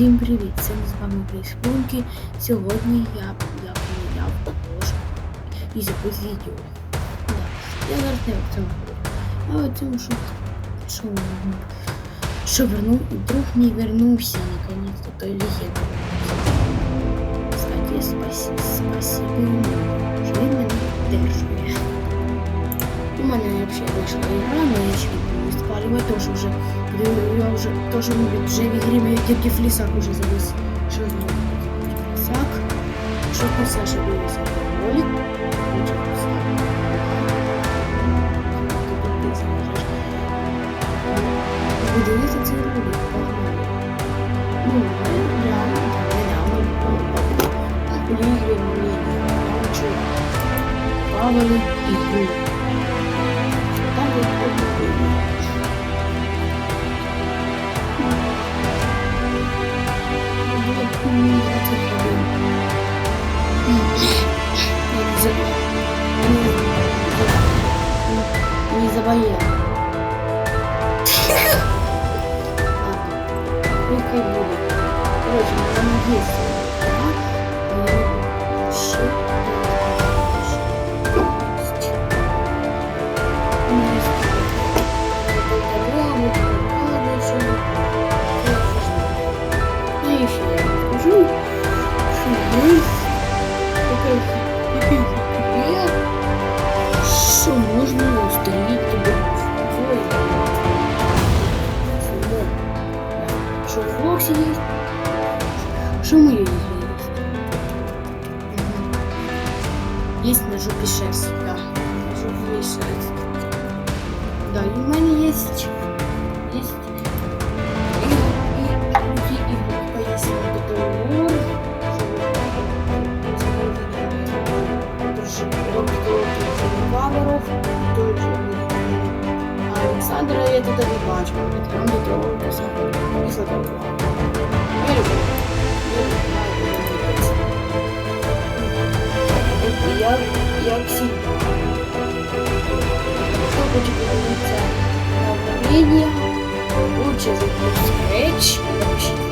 Всім привіт! Це з вами Плейспунки. Сьогодні я, я поміняв обложку і запис відео. Да. Я зараз не в цьому говорю. А в цьому, що, що, що вернув, друг мій вернувся наконец-то, той легенда. Кстати, спасибо, спасибо він мене підтримує. У мене взагалі вийшла ігра, але я ще не буду спалювати, тому що вже я вже теж вже в ігрі мої тільки уже завис. Що знову? Флісак. Що там Саша дивився? Ролик. Дуже флісак. Подивіться цей Ну, реально, недавно. Я ігру. Там своя. Ладно, пикай будет. Короче, там есть. Ну и еще есть? Что мы ее Есть на жопе 6, да. На жопе 6. Да, и у меня есть. Есть. И, и, и, и поесть договор. Варваров, тоже а Александра я туда не бачу, там до того посадку, не задолго. Кто хочет поделиться на обновление, лучше запустить Scratch,